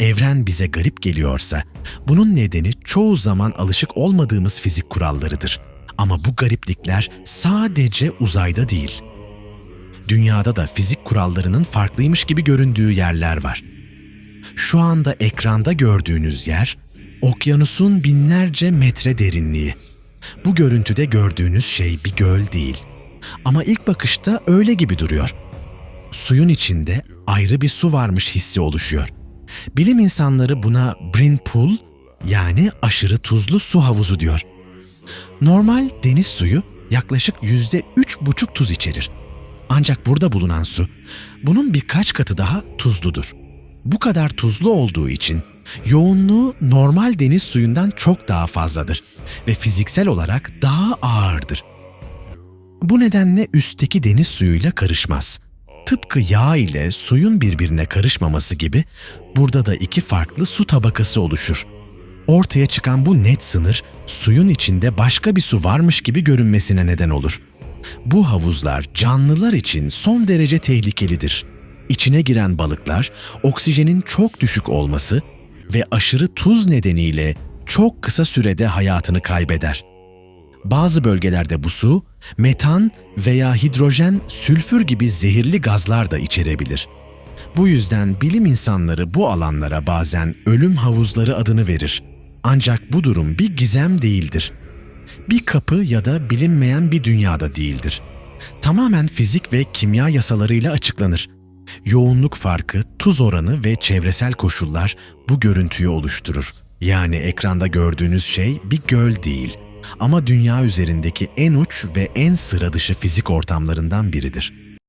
Evren bize garip geliyorsa, bunun nedeni çoğu zaman alışık olmadığımız fizik kurallarıdır. Ama bu gariplikler sadece uzayda değil. Dünyada da fizik kurallarının farklıymış gibi göründüğü yerler var. Şu anda ekranda gördüğünüz yer, okyanusun binlerce metre derinliği. Bu görüntüde gördüğünüz şey bir göl değil. Ama ilk bakışta öyle gibi duruyor. Suyun içinde ayrı bir su varmış hissi oluşuyor. Bilim insanları buna Brin Pool yani aşırı tuzlu su havuzu diyor. Normal deniz suyu yaklaşık yüzde üç buçuk tuz içerir. Ancak burada bulunan su bunun birkaç katı daha tuzludur. Bu kadar tuzlu olduğu için yoğunluğu normal deniz suyundan çok daha fazladır ve fiziksel olarak daha ağırdır. Bu nedenle üstteki deniz suyuyla karışmaz. Tıpkı yağ ile suyun birbirine karışmaması gibi burada da iki farklı su tabakası oluşur. Ortaya çıkan bu net sınır suyun içinde başka bir su varmış gibi görünmesine neden olur. Bu havuzlar canlılar için son derece tehlikelidir. İçine giren balıklar oksijenin çok düşük olması ve aşırı tuz nedeniyle çok kısa sürede hayatını kaybeder. Bazı bölgelerde bu su, metan veya hidrojen, sülfür gibi zehirli gazlar da içerebilir. Bu yüzden bilim insanları bu alanlara bazen ölüm havuzları adını verir. Ancak bu durum bir gizem değildir. Bir kapı ya da bilinmeyen bir dünyada değildir. Tamamen fizik ve kimya yasalarıyla açıklanır. Yoğunluk farkı, tuz oranı ve çevresel koşullar bu görüntüyü oluşturur. Yani ekranda gördüğünüz şey bir göl değil ama dünya üzerindeki en uç ve en sıra dışı fizik ortamlarından biridir.